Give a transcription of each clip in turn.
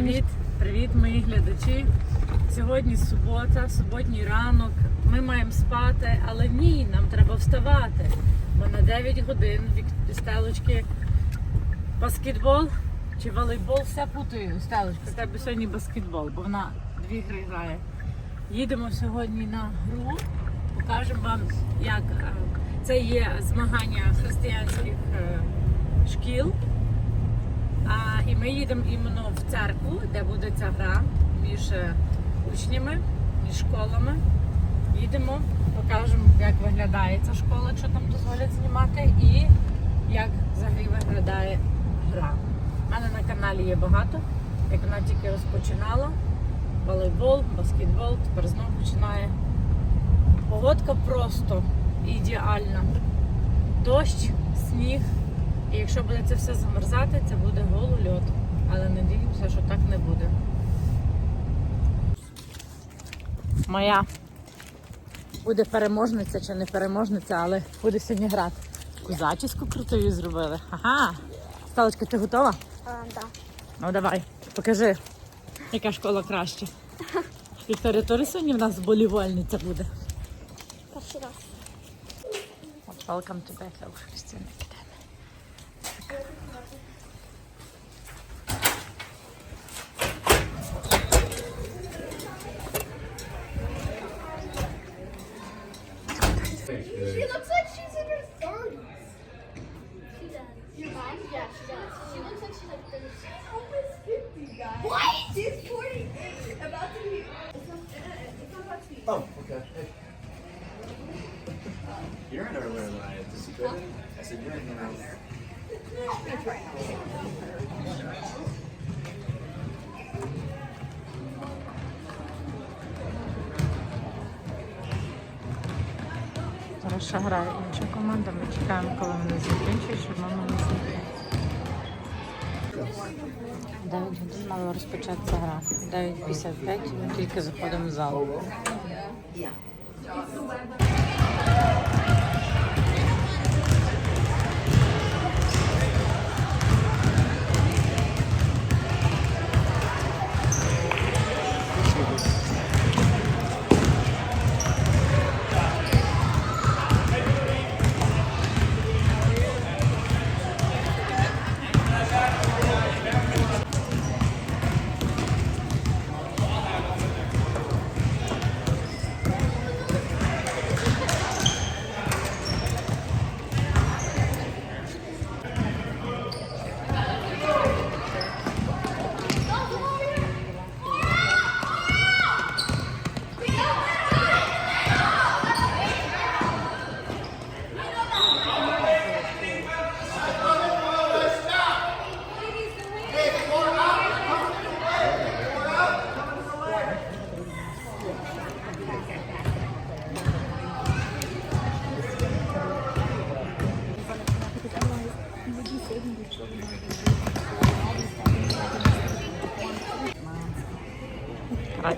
Привіт, привіт, мої глядачі. Сьогодні субота, суботній ранок. Ми маємо спати, але ні, нам треба вставати. Бо на 9 годин від стелочки баскетбол чи волейбол, все путаю. Стелочка, в тебе сьогодні баскетбол, бо вона дві гри грає. Їдемо сьогодні на гру, покажемо вам, як е, це є змагання християнських е, шкіл. І ми їдемо іменно в церкву, де буде ця гра між е, учнями, між школами. Їдемо, покажемо, як виглядає ця школа, що там дозволять знімати, і як взагалі виглядає гра. У мене на каналі є багато, як вона тільки розпочинала. Волейбол, баскетбол, тепер знову починає. Погодка просто ідеальна. Дощ, сніг. І якщо буде це все замерзати, це буде голольот. Але надіємося, що так не буде. Моя буде переможниця чи не переможниця, але буде сьогодні грати. Козачіску крутою зробили. Ага. Сталочка, ти готова? А, да. Ну давай, покажи, яка школа краще. Вікторія Тори сьогодні в нас волівольниця буде. Перший раз. Welcome to Bethel Christian guys. What? She's forty-eight. About to be. It's not, it's not about to be. Oh, okay. You're in earlier than I anticipated. I said you're in here earlier. Зараз ще грає інша команда. Ми чекаємо, коли вони закінчать, щоб ми могли зайти. 9 годин мала розпочатися гра. 9.55 ми тільки заходимо в зал.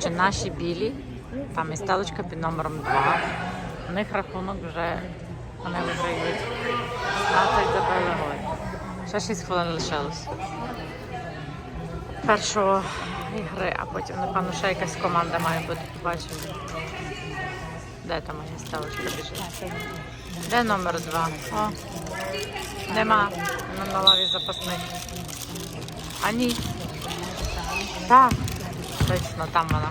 Коротше, наші білі, там і стелочка під номером 2. У них рахунок вже вони виграють. 15 забили гол. Ще 6 хвилин лишилось. Першого ігри, а потім, напевно, ще якась команда має бути, побачимо. Де там моя стелочка біжить? Де номер 2? О, нема. Вона на лаві запасних. А ні. Так. Точно, там вона.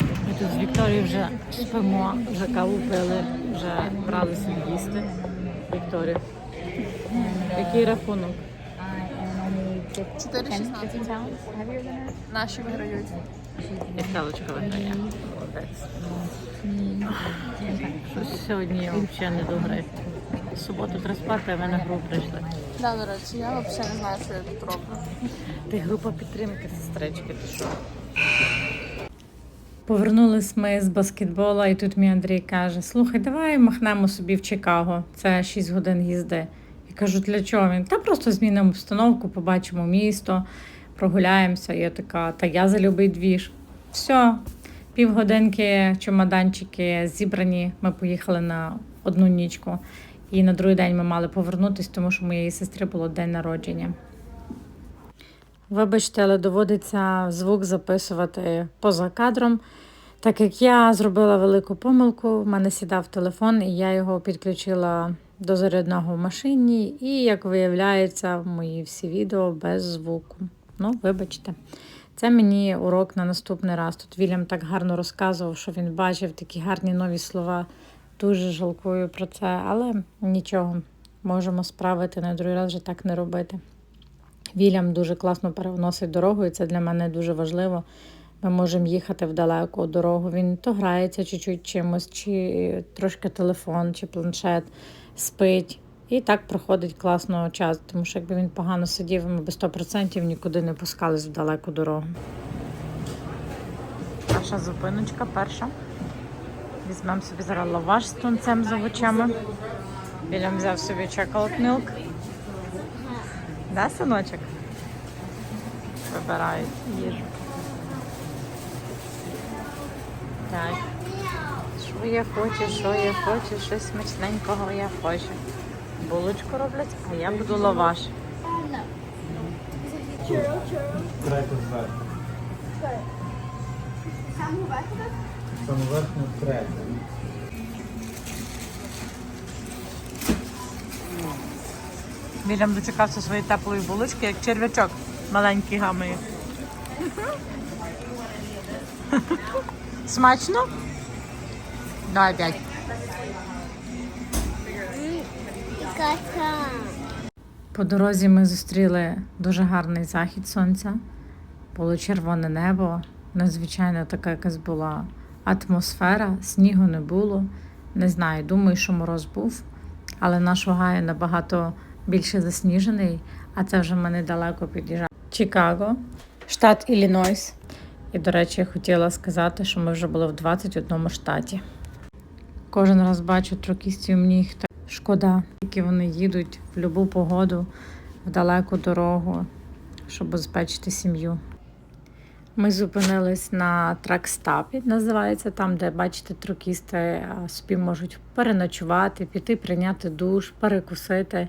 Ми тут з Вікторією вже спимо, вже каву пили, вже брали собі їсти. Вікторія. Який рахунок? 4-16. Наші виграють. І виграє. Молодець. Щось сьогодні я взагалі не до гри. В суботу треба а ми на гру прийшли. Да, до речі, я взагалі не знаю, що я тут роблю. Ти група підтримки, сестрички, ти що? Повернулись ми з баскетбола, і тут мій Андрій каже: Слухай, давай махнемо собі в Чикаго. Це 6 годин їзди. Я кажу, для чого він? Та просто змінимо обстановку, побачимо місто, прогуляємося. Я така, та я за любий двіж. Все, півгодинки, чемоданчики зібрані. Ми поїхали на одну нічку. І на другий день ми мали повернутися, тому що моєї сестри було день народження. Вибачте, але доводиться звук записувати поза кадром. Так як я зробила велику помилку, в мене сідав телефон, і я його підключила до зарядного в машині. І, як виявляється, мої всі відео без звуку. Ну, вибачте. Це мені урок на наступний раз. Тут Вільям так гарно розказував, що він бачив такі гарні нові слова. Дуже жалкую про це, але нічого, можемо справити на другий раз вже так не робити. Вільям дуже класно переносить дорогу, і це для мене дуже важливо. Ми можемо їхати в далеку дорогу. Він то грається чуть-чуть чимось, чи трошки телефон, чи планшет, спить. І так проходить класно час, тому що якби він погано сидів, ми би 100% нікуди не пускались в далеку дорогу. Наша зупиночка перша. Візьмемо собі зараз лаваш з тунцем з овочами. Білям взяв собі chocolate milk. Да, синочок? Вибирають їжу. Так. Що я хочу, що я хочу, щось смачненького я хочу. Булочку роблять, а я буду лаваш. Третє зверху. Good. Саме верхнє третє. Вільям дочекався своєї теплої булочки, як черв'ячок маленький гамає. Смачно? Давай п'ять. По дорозі ми зустріли дуже гарний захід сонця. Було червоне небо, надзвичайно така якась була атмосфера, снігу не було. Не знаю, думаю, що мороз був, але наш Огайо набагато більше засніжений, а це вже ми недалеко під'їжджаємо. Чикаго, штат Іллінойс. І, до речі, я хотіла сказати, що ми вже були в 21 штаті. Кожен раз бачу трокістів мені їх шкода, які вони їдуть в будь-яку погоду, в далеку дорогу, щоб забезпечити сім'ю. Ми зупинились на тракстапі, називається там, де бачите, трукісти а, собі можуть переночувати, піти прийняти душ, перекусити.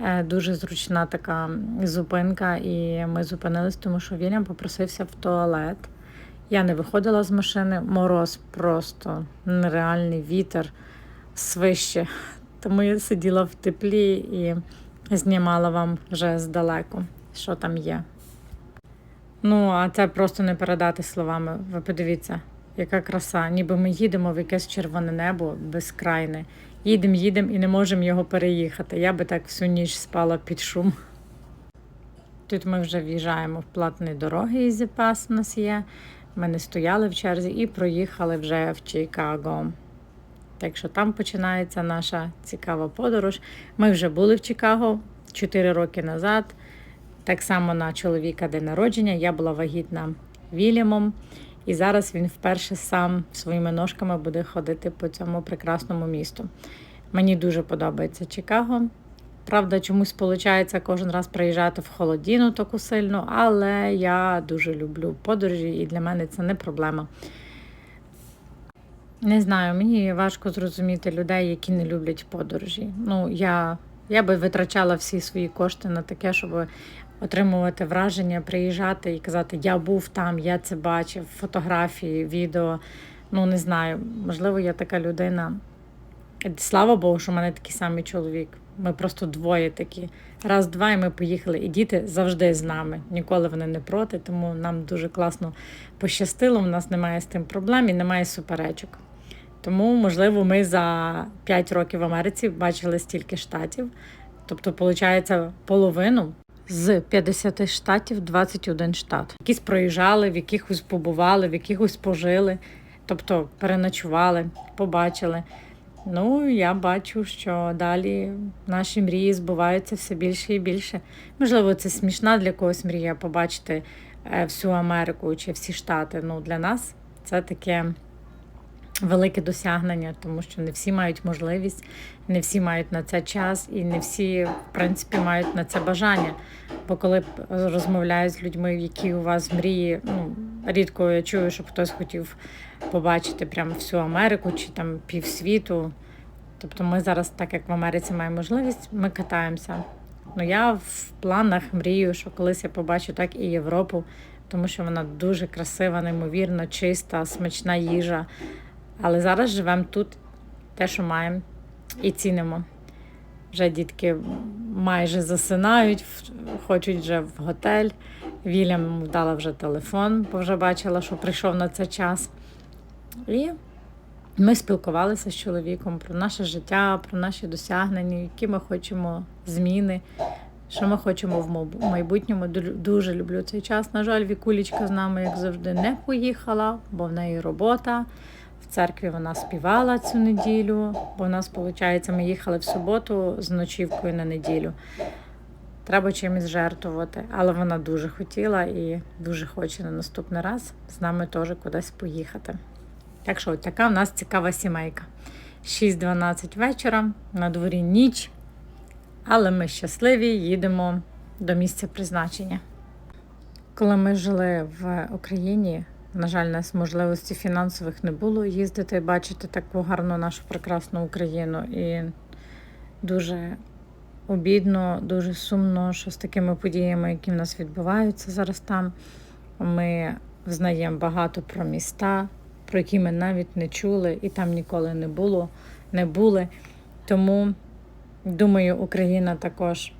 Е, Дуже зручна така зупинка, і ми зупинились, тому що Вільям попросився в туалет. Я не виходила з машини, мороз просто нереальний вітер свище. Тому я сиділа в теплі і знімала вам вже здалеку, що там є. Ну, а це просто не передати словами. Ви подивіться, яка краса. Ніби ми їдемо в якесь червоне небо безкрайне. Їдемо, їдемо і не можемо його переїхати. Я би так всю ніч спала під шум. Тут ми вже в'їжджаємо в платні дороги, Ізі Пас у нас є. Ми не стояли в черзі і проїхали вже в Чикаго. Так що там починається наша цікава подорож. Ми вже були в Чикаго 4 роки назад. Так само на чоловіка день народження. Я була вагітна Вільямом. І зараз він вперше сам своїми ножками буде ходити по цьому прекрасному місту. Мені дуже подобається Чикаго. Правда, чомусь виходить кожен раз приїжджати в холодіну таку сильно, але я дуже люблю подорожі, і для мене це не проблема. Не знаю, мені важко зрозуміти людей, які не люблять подорожі. Ну, я, я би витрачала всі свої кошти на таке, щоб отримувати враження, приїжджати і казати, я був там, я це бачив, фотографії, відео. Ну, не знаю, можливо, я така людина. Слава Богу, що в мене такий самий чоловік. Ми просто двоє такі. Раз, два, і ми поїхали. І діти завжди з нами. Ніколи вони не проти, тому нам дуже класно пощастило. У нас немає з тим проблем і немає суперечок. Тому, можливо, ми за 5 років в Америці бачили стільки штатів. Тобто, виходить, половину з 50 штатів 21 штат. Якісь проїжджали, в якихось побували, в якихось пожили, тобто переночували, побачили. Ну, я бачу, що далі наші мрії збуваються все більше і більше. Можливо, це смішна для когось мрія побачити е, всю Америку чи всі штати. Ну, для нас це таке велике досягнення, тому що не всі мають можливість, не всі мають на це час, і не всі, в принципі, мають на це бажання. Бо коли розмовляю з людьми, які у вас мрії, ну рідко я чую, щоб хтось хотів побачити прямо всю Америку чи там півсвіту. Тобто ми зараз, так як в Америці маємо можливість, ми катаємося Ну я в планах мрію, що колись я побачу так і Європу, тому що вона дуже красива, неймовірно, чиста, смачна їжа. Але зараз живемо тут, те, що маємо, і цінимо. Вже дітки майже засинають, хочуть вже в готель. Вільям дала вже телефон, бо вже бачила, що прийшов на це час. І ми спілкувалися з чоловіком про наше життя, про наші досягнення, які ми хочемо зміни, що ми хочемо в майбутньому. Дуже люблю цей час. На жаль, Вікулічка з нами, як завжди, не поїхала, бо в неї робота. Церкві вона співала цю неділю, бо в нас, виходить, ми їхали в суботу з ночівкою на неділю. Треба чимось жертвувати, але вона дуже хотіла і дуже хоче на наступний раз з нами теж кудись поїхати. Так що, така в нас цікава сімейка. 6-12 вечора, на дворі ніч, але ми щасливі, їдемо до місця призначення. Коли ми жили в Україні, на жаль, нас можливості фінансових не було їздити і бачити таку гарну нашу прекрасну Україну. І дуже обідно, дуже сумно, що з такими подіями, які в нас відбуваються зараз там, ми взнаємо багато про міста, про які ми навіть не чули, і там ніколи не було, не були. Тому, думаю, Україна також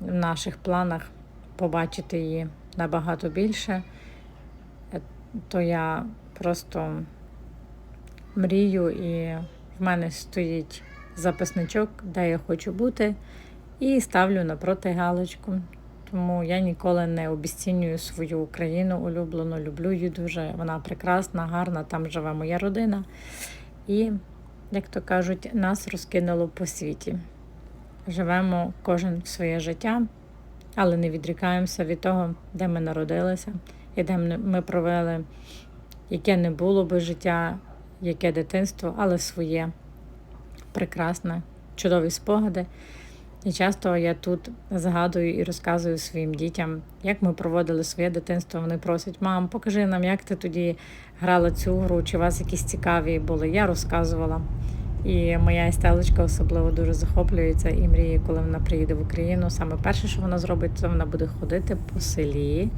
в наших планах побачити її набагато більше. То я просто мрію, і в мене стоїть записничок, де я хочу бути, і ставлю напроти галочку. Тому я ніколи не обіцінюю свою Україну улюблену, люблю її дуже. Вона прекрасна, гарна, там живе моя родина. І, як то кажуть, нас розкинуло по світі. Живемо кожен своє життя, але не відрікаємося від того, де ми народилися і де ми- провели, яке не було би життя, яке дитинство, але своє прекрасне, чудові спогади. І часто я тут згадую і розказую своїм дітям, як ми проводили своє дитинство. Вони просять, мам, покажи нам, як ти тоді грала цю гру, чи у вас якісь цікаві були. Я розказувала. І моя Естелочка особливо дуже захоплюється і мріє, коли вона приїде в Україну. Саме перше, що вона зробить, це вона буде ходити по селі.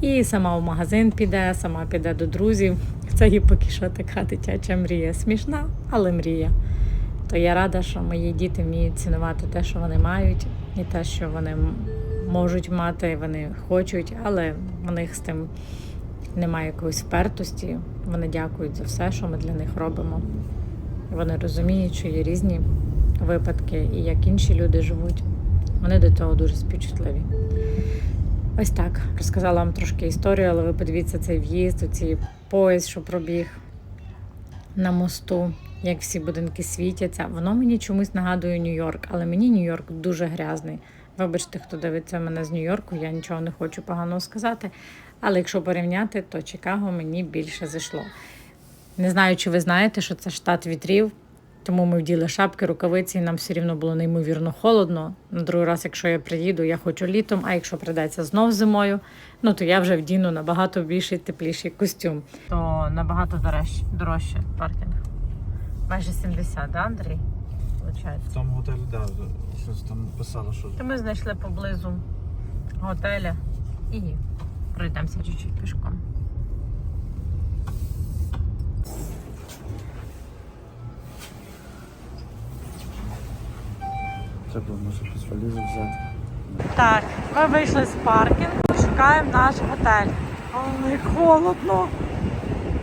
І сама в магазин піде, сама піде до друзів. Це її поки що така дитяча мрія. Смішна, але мрія. То я рада, що мої діти вміють цінувати те, що вони мають, і те, що вони можуть мати, вони хочуть, але в них з тим немає якоїсь впертості. Вони дякують за все, що ми для них робимо. Вони розуміють, що є різні випадки, і як інші люди живуть. Вони до того дуже співчутливі. Ось так. Розказала вам трошки історію, але ви подивіться цей в'їзд, цей поїзд, що пробіг на мосту, як всі будинки світяться. Воно мені чомусь нагадує Нью-Йорк, але мені Нью-Йорк дуже грязний. Вибачте, хто дивиться мене з Нью-Йорку, я нічого не хочу поганого сказати. Але якщо порівняти, то Чикаго мені більше зайшло. Не знаю, чи ви знаєте, що це штат вітрів, тому ми вділи шапки, рукавиці, і нам все рівно було неймовірно холодно. На другий раз, якщо я приїду, я хочу літом, а якщо прийдеться знов зимою, ну то я вже вдіну набагато більший тепліший костюм. То набагато дорожче, дорожче паркінг. Майже 70, да, Андрій? Получається. В тому готелі, да, щось там писало, що То ми знайшли поблизу готеля і пройдемося чуть-чуть пішком. Треба може якусь взяти. Так, ми вийшли з паркінгу, шукаємо наш готель. Ой, холодно.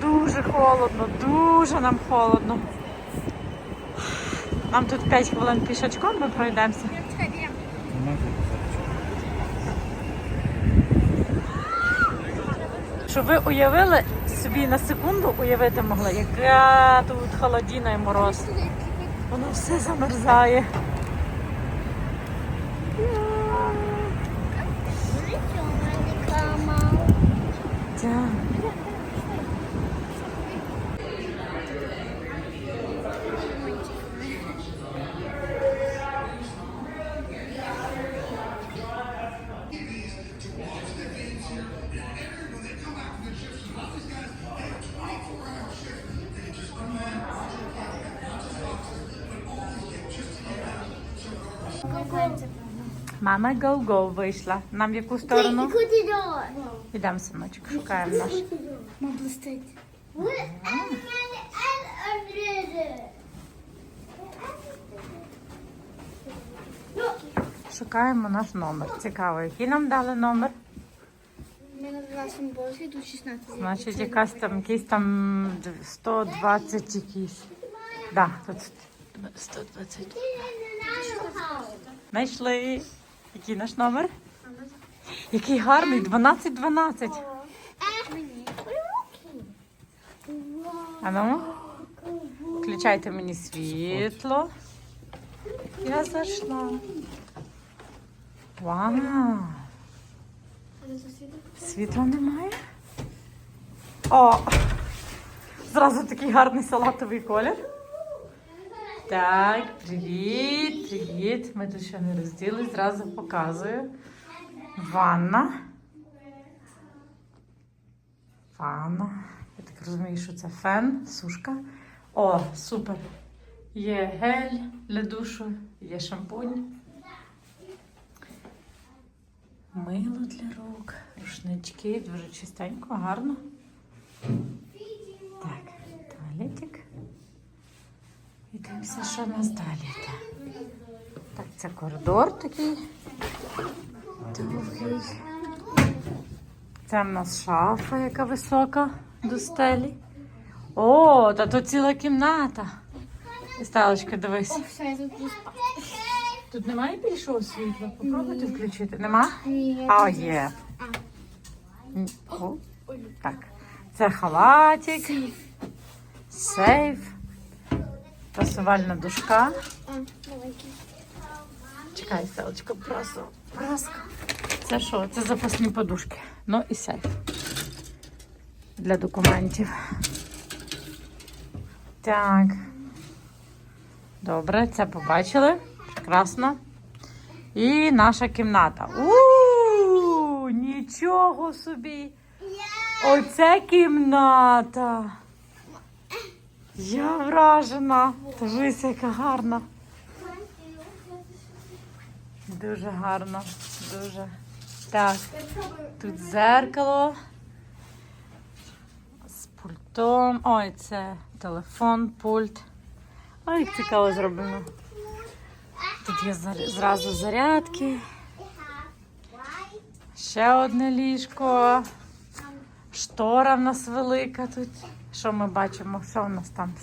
Дуже холодно, дуже нам холодно. Нам тут 5 хвилин пішачком ми пройдемося. Щоб ви уявили собі на секунду уявити могли, яка тут холодіна і мороз. Воно все замерзає. Так. Мама go-go вийшла. Нам в яку сторону? Йдемо, синочок, шукаємо наш. Мам, блистить. Шукаємо наш номер. Цікаво, який нам дали номер. Ми на 12 поверсі, тут 16. Значить, якась там, якийсь там 120 якийсь. Да, тут 120. Знайшли. Який наш номер? Який гарний, 12-12. А ну, включайте мені світло. Я зайшла. Вау! Світла немає? О! Зразу такий гарний салатовий колір. Так, привіт, привіт. Ми тут ще не розділи, зразу показую. Ванна. Ванна. Я так розумію, що це фен, сушка. О, супер. Є гель для душу, є шампунь. Мило для рук, рушнички, дуже чистенько, гарно. Так, туалетик. І дивимося, що в нас далі йде. Так, це коридор такий довгий. Це в нас шафа, яка висока до стелі. О, та тут ціла кімната. Сталочка, дивись. Тут немає більшого світла. Попробуйте включити. Нема? А, є. О, так. Це халатик, сейф, прасувальна дужка. Чекай, селочка, прасу. Праска. Це що? Це запасні подушки. Ну і сейф. Для документів. Так. Добре, це побачили. Прекрасно. І наша кімната. У нічого собі. Оце кімната. Я вражена. Дивись, яка гарна. Дуже гарно, дуже. Так, тут зеркало з пультом. Ой, це телефон, пульт. Ой, як цікаво зроблено. Тут є зразу зарядки. Ще одне ліжко. Штора в нас велика тут. Що ми бачимо? Що в нас там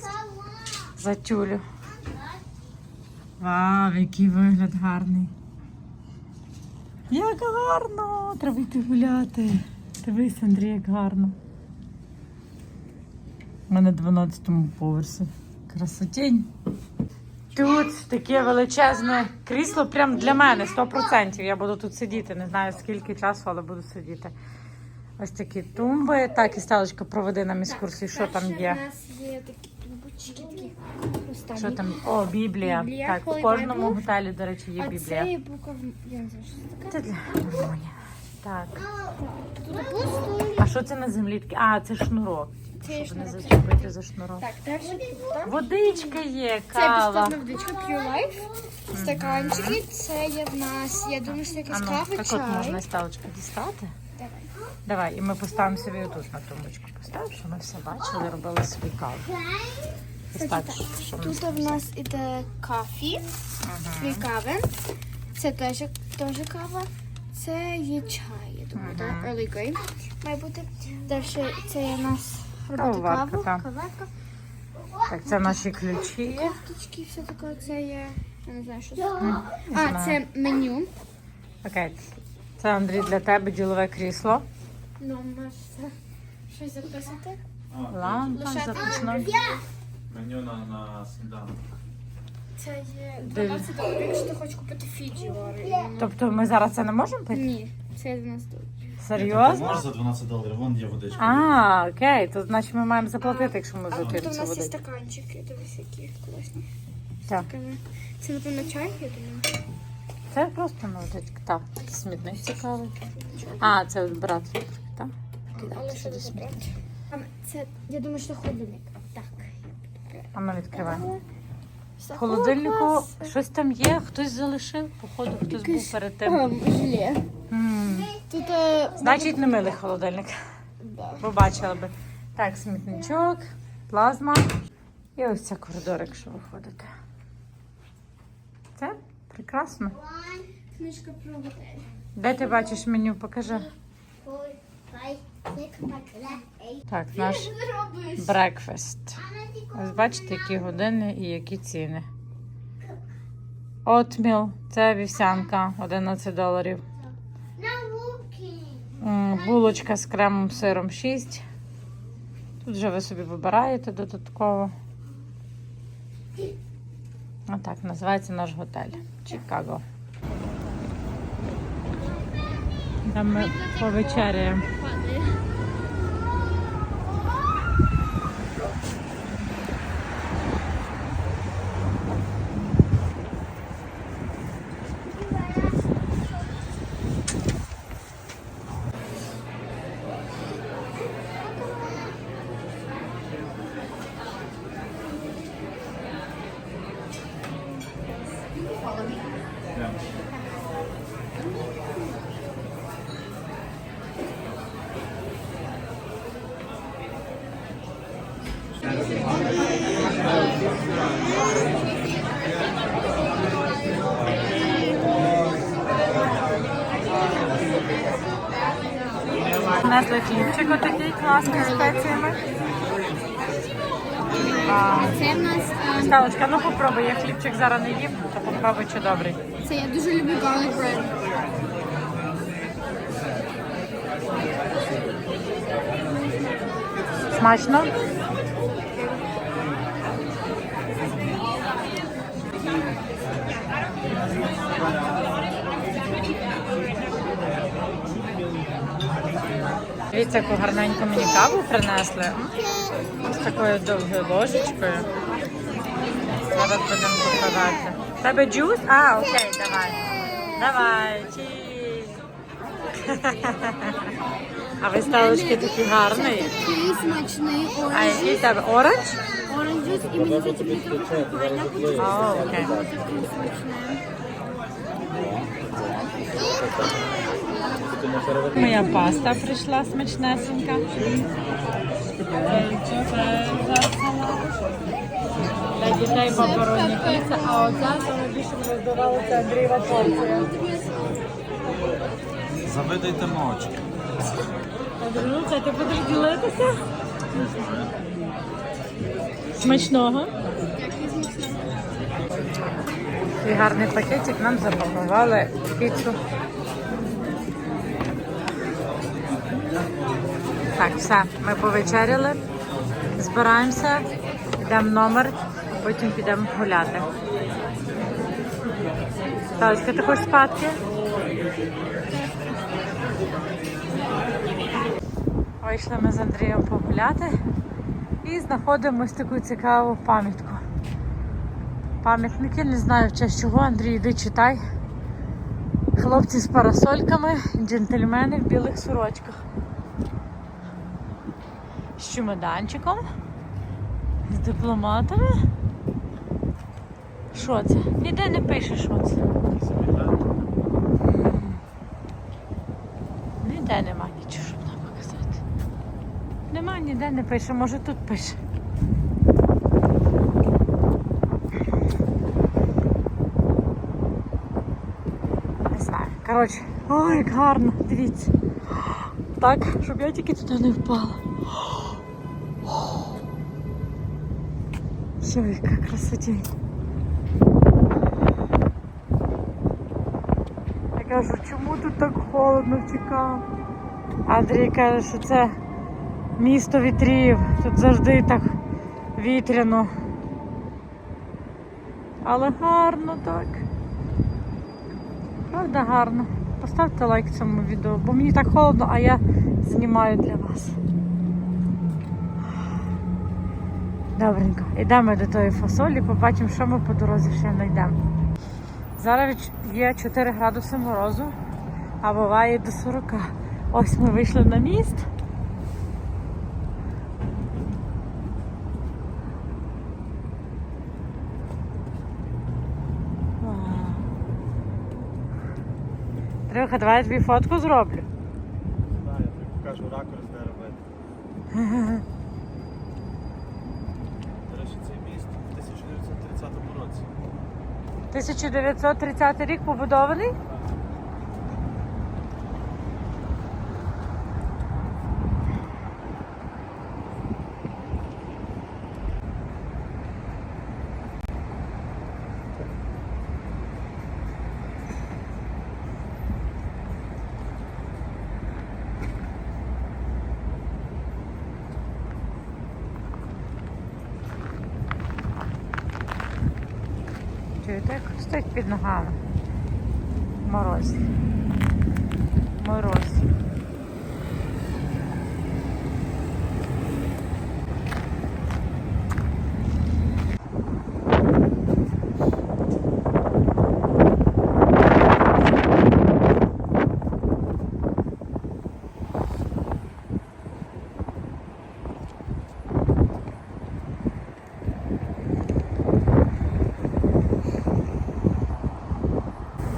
за тюлю? Вау, який вигляд гарний. Як гарно! Треба йти гуляти. Дивись, Андрій, як гарно. Ми на 12-му поверсі. Красотінь. Тут таке величезне крісло прям для мене, 100%. Я буду тут сидіти. Не знаю скільки часу, але буду сидіти. Ось такі тумби. Так, і сталочка проведи нам екскурсію, що там є. У нас є такі тумбочки, такі останні. Що там? О, Біблія. Біблія, Так, у кожному Bible. готелі, до речі, є А Біблія. це є буква, я не знаю, що це таке. Це для Мамоня. Так. Тут пусто. А що це на землі таке? А, це шнурок. Це Щоб не шнурок. зачепити за шнурок. Так, далі. Водичка є, Це кава. безплатна водичка Pure Life. Стаканчики. Це є в нас, я думаю, що А якась ну, кава, так от можна чай. сталочку дістати. Давай. І ми поставимо собі отут на тумбочку. Постав, щоб ми все бачили, робили собі каву. Ось так, що ми Тут в нас іде кафі, дві кави. Це теж, теж кава. Це є чай, я думаю, так, Early Grey має бути. Далі це є у нас робити Кавоварка, каву, так. каварка, Так, це наші ключі. кофточки, все таке. Це є, я не знаю, що це. А, знаю. це меню. Окей. Це Андрій для тебе ділове крісло. Ну, можете щось записати. Лампа Лише. Меню на, на сніданок. Це є 12 доларів, якщо ти хочеш купити Фіджі Вари. Тобто ми зараз це не можемо пити? Ні, це 12 доларів. Серйозно? Можеш за 12 доларів, вон є водичка. А, окей, то значить ми маємо заплатити, якщо ми А тут у нас є водичку. стаканчики, дивись, які класні. Так. Це, напевно, чай, я думаю. Це просто ну. Так, смітник цікавий. А, це от брат. Це я думаю, що холодильник. Так. А ну відкривай. В холодильнику щось там є, хтось залишив, походу, хтось був перед тим. Тут е, Значить, не милий холодильник. Побачила би. Так, смітничок, плазма. І ось це коридор, якщо виходите. Це прекрасно. Книжка про готель. Де ти бачиш меню? Покажи. Так, наш брекфест. Бачите, які години і які ціни. Отміл, це вівсянка, 11 доларів. Булочка з кремом сиром 6. Тут вже ви собі вибираєте додатково. Отак називається наш готель. Чикаго. Там ми повечеряємо. Принесли хлібчик отакий класний з спеціями. А, Це в нас е, Сталочка, ну попробуй, я хлібчик зараз не їм, то попробуй, чи добрий. це я дуже люблю garlic bread. Смачно? Дивіться, яку гарненьку мені каву принесли. З такою довгою ложечкою. Зараз будемо попивати. В Тебе джус? А, окей, давай. Давай, чіз. А ви сталочки такі гарні. Такий смачний А який тебе оранж? оранж джус і мені здається мені трохи пайнапл О, окей. Моя паста прийшла смачнесенька. Дітей макароні піца, а оця саме більше мені здавалося Андрієва порція. Завидайте мочки. Андрюша, ти будеш ділитися? Смачного. І гарний пакетик нам запакували піцу. Так, все, ми повечеряли, збираємося, йдемо в номер, потім підемо гуляти. Талочка, ти хочеш спадки? Вийшли ми з Андрієм погуляти і знаходимо ось таку цікаву пам'ятку. Пам'ятники, не знаю в честь чого, Андрій, йди читай. Хлопці з парасольками, джентльмени в білих сорочках. З чемоданчиком, з дипломатами. Що це? Ніде не пише, що це. Ніде нема нічого, щоб нам показати. Нема, ніде не пише, може тут пише. Не знаю. Коротше, ой, як гарно, дивіться. Так, щоб я тільки туди не впала. Що, яка красотень. Кажу, чому тут так холодно втікав? Андрій каже, що це місто вітрів. Тут завжди так вітряно. Але гарно так. Правда гарно. Поставте лайк цьому відео, бо мені так холодно, а я знімаю для вас. Добренько, йдемо до тої фасолі, побачимо, що ми по дорозі ще знайдемо. Зараз є 4 градуси морозу, а буває до 40. Ось ми вийшли на міст. Трюха, давай я тобі фотку зроблю. Так, я тобі покажу ракурс, не робити. 1930 рік побудований? Чуєте, як стоїть під ногами? Мороз. Мороз.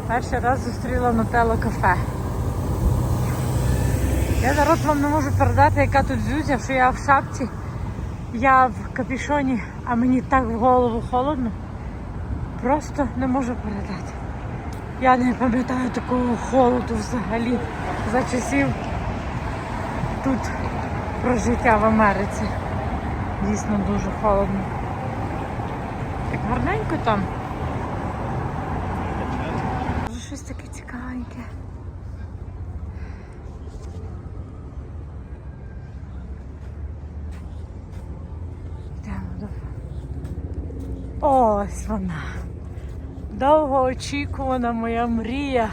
Перший раз зустріла Нутелло кафе. Я народ вам не можу передати, яка тут зюзя, що я в шапці, я в капюшоні, а мені так в голову холодно. Просто не можу передати. Я не пам'ятаю такого холоду взагалі за часів тут прожиття в Америці. Дійсно дуже холодно. Так гарненько там. Може, щось таке цікавеньке. Йдемо до... Ось вона. Довгоочікувана моя мрія.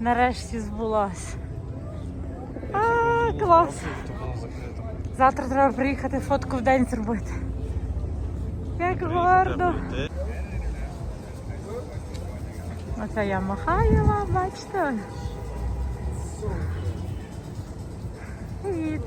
Нарешті збулась. А, клас. Завтра треба приїхати фотку в день зробити. Як гарно. Оце я махаю вам, бачите? Привіт.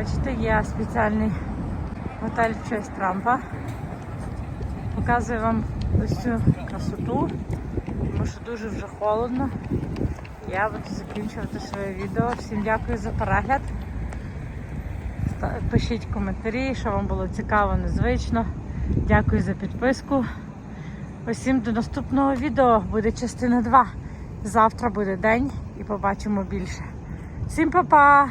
Бачите, є спеціальний готель в честь Трампа. Показую вам ось цю красоту, тому що дуже вже холодно. Я буду закінчувати своє відео. Всім дякую за перегляд. Пишіть коментарі, що вам було цікаво, незвично. Дякую за підписку. Усім до наступного відео буде частина 2. Завтра буде день і побачимо більше. Всім па-па!